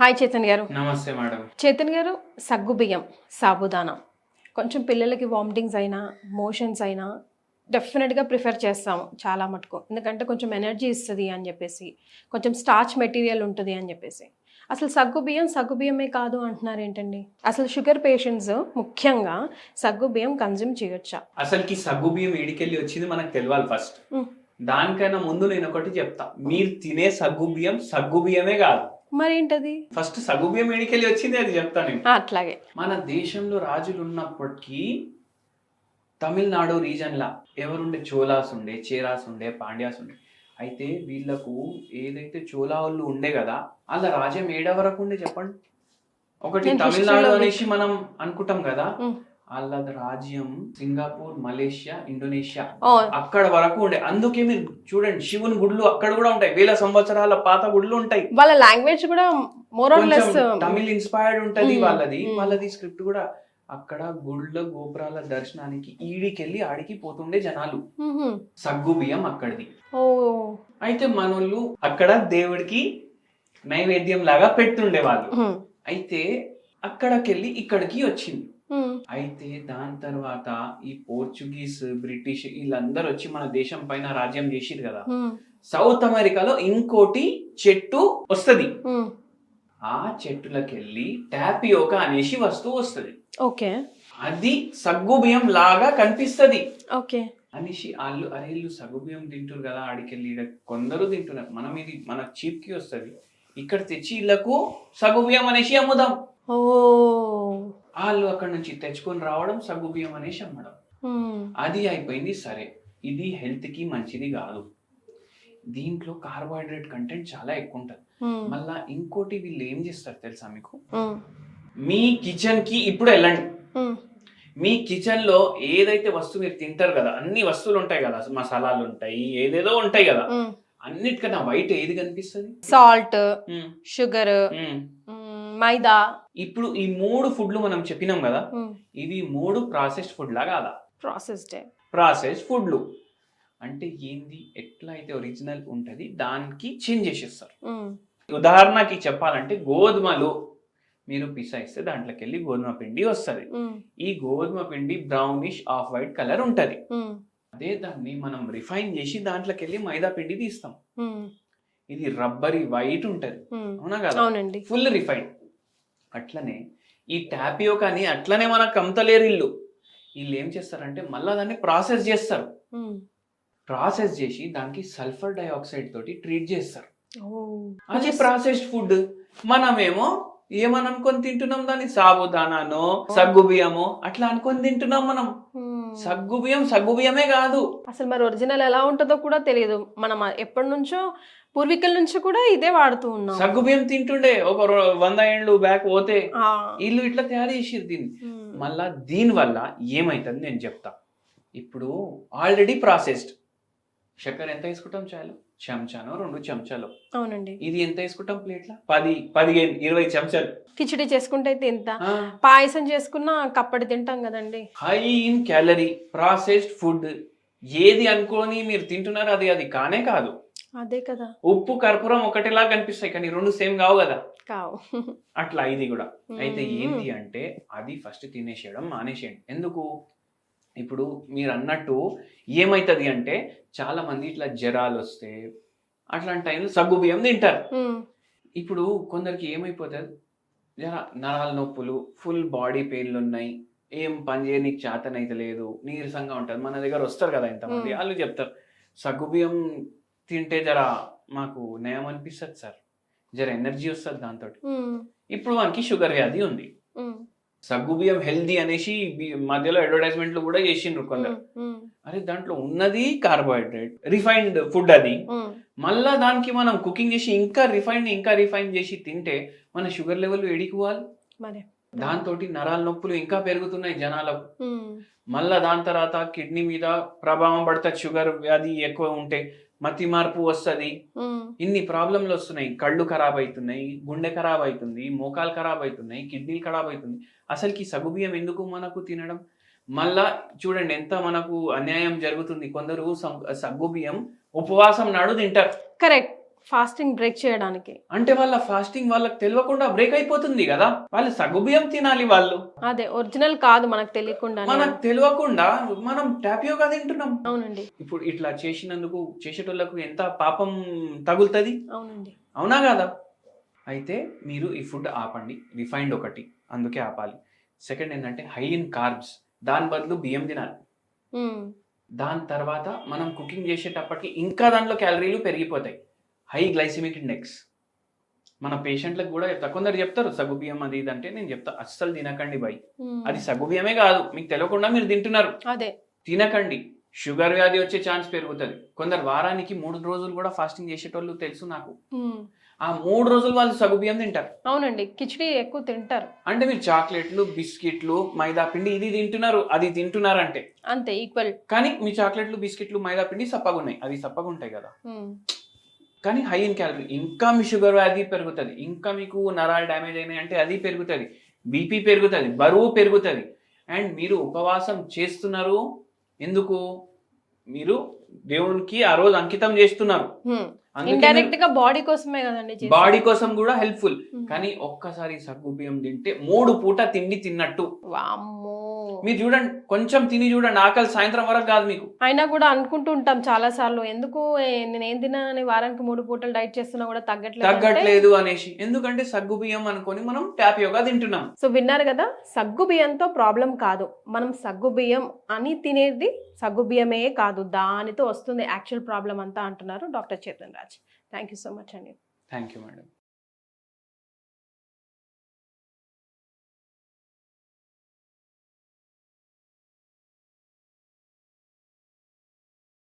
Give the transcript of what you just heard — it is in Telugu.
హాయ్ చేతన్ గారు. నమస్తే మేడం. చేతన్ గారు సగ్గు బియ్యం సాబుదానా. కొంచెం పిల్లలకి వామిటింగ్స్ అయినా మోషన్స్ అయినా డెఫినెట్గా ప్రిఫర్ చేస్తాము చాలా మటుకు. ఎందుకంటే కొంచెం ఎనర్జీ ఇస్తుంది అని చెప్పేసి కొంచెం స్టార్చ్ మెటీరియల్ ఉంటుంది అని చెప్పేసి. అసలు సగ్గు బియ్యం సగ్గు బియ్యమే కాదు అంటున్నారు ఏంటండి? అసలు షుగర్ పేషెంట్స్ ముఖ్యంగా సగ్గు బియ్యం కన్జ్యూమ్ చేయొచ్చా? అసలుకి సగ్గు బియ్యం ఏడికెళ్ళి వచ్చింది మనకు తెలియాలి ఫస్ట్. దానికైనా ముందు నేను ఒకటి చెప్తా. మీరు తినే సగ్గు బియ్యం సగ్గు బియ్యమే కాదు. మరేంటది? ఫస్ట్ సగ్గు బియ్యం ఏడికెళ్ళి వచ్చింది అది చెప్తా నేను. ఆ, అట్లాగే. మన దేశంలో రాజులు ఉన్నప్పటికీ తమిళనాడు రీజన్లా ఎవరుండే? చోలాస్ ఉండే చేరాస్ ఉండే పాండ్యాస్ ఉండే అయితే వీళ్ళకు ఏదైతే చోళా వాళ్ళు ఉండే కదా వాళ్ళ రాజ్యం ఏడ వరకు ఉండే చెప్పండి? ఒకటి తమిళనాడు లో అనేసి మనం అనుకుంటాం కదా. వాళ్ళ రాజ్యం సింగపూర్ మలేషియా ఇండోనేషియా అక్కడ వరకు ఉండే. అందుకే మీరు చూడండి శివుని గుడులు అక్కడ కూడా ఉంటాయి. వేల సంవత్సరాల పాత గుడులు ఉంటాయి. వాళ్ళ లాంగ్వేజ్ కూడా కొంచెం తమిళ్ ఇన్స్పైర్డ్ ఉంటది వాళ్ళది. వాళ్ళది స్క్రిప్ట్ కూడా అక్కడ గుళ్ళ గోపురాల దర్శనానికి ఈడికెళ్ళి ఆడికి పోతుండే జనాలు. సగ్గు బియ్యం అక్కడిది. అయితే మనోళ్ళు అక్కడ దేవుడికి నైవేద్యం లాగా పెట్టుండే వాళ్ళు. అయితే అక్కడికెళ్ళి ఇక్కడికి వచ్చింది. అయితే దాని తర్వాత ఈ పోర్చుగీస్ బ్రిటిష్ వీళ్ళందరూ వచ్చి మన దేశం పైన రాజ్యం చేసిరు కదా. సౌత్ అమెరికాలో ఇంకోటి చెట్టు వస్తది. ఆ చెట్టులకెళ్ళి టాపియోకా అనేసి వస్తువు వస్తది. ఓకే. అది సగ్గు బియ్యం లాగా కనిపిస్తది. ఓకే. అనేసి వాళ్ళు అరే వీళ్ళు తింటారు కదా ఆడికెళ్ళి కొందరు తింటున్నారు. మనం ఇది మన చీప్కి వస్తది. ఇక్కడ తెచ్చి వీళ్ళకు సగ్గు బియ్యం అనేసి అమ్ముదాం. ఓ. వాళ్ళు అక్కడ నుంచి తెచ్చుకొని రావడం సగ్గు బియ్యం అనేసి అమ్మడం. అది అయిపోయింది సరే ఇది హెల్త్కి మంచిది కాదు దీంట్లో కార్బోహైడ్రేట్ కంటెంట్ చాలా ఎక్కువ ఉంటుంది. మళ్ళా ఇంకోటి వీళ్ళు ఏం చేస్తారు తెలుసా మీకు మ్. కిచెన్కి ఇప్పుడు వెళ్ళండి మ్. కిచెన్లో ఏదైతే వస్తువు మీరు తింటారు కదా అన్ని వస్తువులు ఉంటాయి కదా మసాలాలు ఉంటాయి ఏదేదో ఉంటాయి కదా. అన్నిటికన్నా వైట్ ఏది కనిపిస్తుంది సాల్ట్. షుగర్ మైదా. ఇప్పుడు ఈ మూడు ఫుడ్లు మనం చెప్పినాం కదా. ఇవి మూడు ప్రాసెస్డ్ ఫుడ్ లా కాదా? ప్రాసెస్డ్. ప్రాసెస్ ఫుడ్లు. అంటే ఏంది? ఎట్లా అయితే ఒరిజినల్ ఉంటది దానికి చేంజ్ చేసేస్తారు. ఉదాహరణకి చెప్పాలంటే గోధుమలు మీరు పిసాయిస్తే దాంట్లోకి వెళ్ళి గోధుమ పిండి వస్తుంది. ఈ గోధుమ పిండి బ్రౌనిష్ ఆఫ్ వైట్ కలర్ ఉంటది. అదే దాన్ని మనం రిఫైన్ చేసి దాంట్లోకి వెళ్ళి మైదా పిండి తీస్తాం. ఇది రబ్బరీ వైట్ ఉంటది. అవునా కదా? Full refine. అట్లనే ఈ టాపియోకాని అట్లనే మనకు అమ్ముతలేరు ఇల్లు. వీళ్ళు ఏం చేస్తారంటే మళ్ళీ దాన్ని ప్రాసెస్ చేస్తారు. ప్రాసెస్ చేసి దానికి సల్ఫర్ డైఆక్సైడ్ తోటి ట్రీట్ చేస్తారు. అది ప్రాసెస్డ్ ఫుడ్ మనమేమో ఏమని అనుకొని తింటున్నాం దాన్ని? సాబుదానానో సగ్గు బియ్యమో అట్లా అనుకొని తింటున్నాం మనం. సగ్గు బియ్యం సగ్గు బియ్యమే కాదు. అసలు మరి ఒరిజినల్ ఎలా ఉంటుందో కూడా తెలియదు. మనం ఎప్పటి నుంచో పూర్వీకుల నుంచి కూడా ఇదే వాడుతూ ఉన్నాం. సగ్గు బియ్యం తింటుండే ఒక వంద ఏళ్ళు బ్యాక్ పోతే. వీళ్ళు ఇట్లా తయారు చేసిరు దీన్ని. మళ్ళా దీని వల్ల ఏమైతుంది నేను చెప్తా. ఇప్పుడు ఆల్రెడీ ప్రాసెస్డ్. చక్కెర ఎంత వేసుకుంటాం చాలు? చెంచానో రెండు చెంచాలు. అవునండి. ఇది ఎంత వేసుకుంటాం ప్లేట్ల? పది పదిహేను ఇరవై చెంచాలు. కిచిడి చేసుకుంటే అయితే ఇంత పాయసం చేసుకున్నా కప్పటి తింటాం కదండి. High in calorie processed food. ఏది అనుకోని మీరు తింటున్నారో అది అది కానే కాదు. అదే కదా. ఉప్పు కర్పూరం ఒకటిలా కనిపిస్తాయి కానీ రెండు సేమ్ కావు కదా. కావు. అట్లా ఇది కూడా. అయితే. ఏంటి అంటే అది ఫస్ట్ తినేసేయడం మానేసేయండి. ఎందుకు? ఇప్పుడు మీరు అన్నట్టు ఏమైతుంది అంటే చాలా మంది ఇట్లా జ్వరాలు వస్తే అట్లాంటి టైంలో సగ్గు బియ్యం తింటారు. ఇప్పుడు కొందరికి ఏమైపోతుంది? జర నరాల నొప్పులు ఫుల్ బాడీ పెయిన్లు ఉన్నాయి ఏం పని చేయనీకి చేతనైతే లేదు. నీరసంగా ఉంటుంది మన దగ్గర వస్తారు కదా ఇంతమంది. వాళ్ళు చెప్తారు సగ్గు బియ్యం తింటే జర మాకు నయం అనిపిస్తుంది సార్. జర ఎనర్జీ వస్తుంది దాంతో. ఇప్పుడు మనకి షుగర్ వ్యాధి ఉంది. సగ్గు బియ్యం హెల్దీ అనేసి మధ్యలో అడ్వర్టైజ్మెంట్లు కూడా చేసిండ్రు కొందరు. అరే దాంట్లో ఉన్నది కార్బోహైడ్రేట్ రిఫైన్డ్ ఫుడ్ అది. మళ్ళా దానికి మనం కుకింగ్ చేసి ఇంకా రిఫైన్ ఇంకా రిఫైన్ చేసి తింటే మన షుగర్ లెవెల్ ఎడికివ్వాలి మరి దాంతో నరాల నొప్పులు ఇంకా పెరుగుతున్నాయి జనాలకు. మళ్ళా దాని తర్వాత కిడ్నీ మీద ప్రభావం పడుతుంది షుగర్ వ్యాధి ఎక్కువ ఉంటే మతి మార్పు వస్తుంది. ఇన్ని ప్రాబ్లంలు వస్తున్నాయి. కళ్ళు ఖరాబ్ అవుతున్నాయి గుండె ఖరాబ్ అవుతుంది మోకాలు ఖరాబ్ అవుతున్నాయి కిడ్నీలు ఖరాబ్ అవుతుంది అసలుకి సగుబియ్యం ఎందుకు మనకు తినడం? మళ్ళా చూడండి ఎంత మనకు అన్యాయం జరుగుతుంది. కొందరు సగ్గుబియ్యం ఉపవాసం నాడు తింటారు. కరెక్ట్. ఫాస్టింగ్ బ్రేక్ చేయడానికి. అంటే వాళ్ళ ఫాస్టింగ్ వాళ్ళకి తెలియకుండా బ్రేక్ అయిపోతుంది కదా. వాళ్ళు సగ్గుబియ్యం తినాలి వాళ్ళు. అదే ఒరిజినల్ కాదు మనకు తెలియకుండా మనకు తెలియకుండా మనం టాపియోగా తింటున్నాం. అవునండి. ఇప్పుడు ఇట్లా చేసినందుకు చేసేటోళ్ళకు ఎంత పాపం తగులుతుంది? అవునండి. అవునా కదా? అయితే మీరు ఈ ఫుడ్ ఆపండి. రిఫైన్డ్ ఒకటి. అందుకే ఆపాలి. సెకండ్ ఏంటంటే హై ఇన్ కార్బ్స్. దాని బదులు బియ్యం తినాలి. దాని తర్వాత మనం కుకింగ్ చేసేటప్పటికి ఇంకా దాంట్లో క్యాలరీలు పెరిగిపోతాయి. High glycemic index. మన పేషెంట్లకు కూడా చెప్తా. కొందరు చెప్తారు సగ్గు బియ్యం అది ఇది అంటే నేను చెప్తా అస్సలు తినకండి బై. అది సగ్గు బియ్యమే కాదు మీకు తెలియకుండా మీరు తింటున్నారు. అదే. తినకండి. షుగర్ వ్యాధి వచ్చే ఛాన్స్ పెరుగుతుంది. కొందరు వారానికి మూడు రోజులు కూడా ఫాస్టింగ్ చేసేటోళ్ళు తెలుసు నాకు. ఆ మూడు రోజులు వాళ్ళు సగ్గు బియ్యం తింటారు. అవునండి. కిచిడి ఎక్కువ తింటారు. అంటే మీరు చాక్లెట్లు బిస్కెట్లు మైదా పిండి ఇది తింటున్నారు అది తింటున్నారు అంటే అంతే ఈక్వల్. కానీ మీ చాక్లెట్లు బిస్కెట్లు మైదా పిండి సప్పగా ఉన్నాయి అవి సప్పగా ఉంటాయి కదా కానీ హై ఇన్ క్యాలరీ ఇంకా మీ షుగర్ వ్యాధి పెరుగుతుంది. ఇంకా మీకు నరాలు డ్యామేజ్ అయినాయి అంటే అది పెరుగుతుంది. బీపీ పెరుగుతుంది. బరువు పెరుగుతుంది. అండ్ మీరు ఉపవాసం చేస్తున్నారు. ఎందుకు? మీరు దేవునికి ఆ రోజు అంకితం చేస్తున్నారు. అందుకే ఇండైరెక్ట్గా బాడీ కోసమే కదండి. బాడీ కోసం కూడా హెల్ప్ఫుల్ ఉమ్. కానీ ఒక్కసారి సగ్గు బియ్యం తింటే మూడు పూట తిండి తిన్నట్టు. వామ్మో. మీరు చూడండి కొంచెం తిని చూడండి ఆకలి సాయంత్రం వరకు కాదు మీకు. అయినా కూడా అనుకుంటూ ఉంటాం చాలా సార్లు ఎందుకు నేను ఏం తిన్నానని వారానికి మూడు పూటలు డైట్ చేస్తున్నా కూడా తగ్గట్లేదు తగ్గట్లేదు అనేసి. ఎందుకంటే సగ్గు బియ్యం అనుకొని మనం టాపియోగా తింటున్నాం. సో విన్నారు కదా సగ్గు బియ్యంతో ప్రాబ్లం కాదు. మనం సగ్గు బియ్యం అని తినేది సగ్గు బియ్యమే కాదు దానితో వస్తుంది యాక్చువల్ ప్రాబ్లం అంతా అంటున్నారు doctor Chetan Raj. Thank you so much అండి. Thank you madam.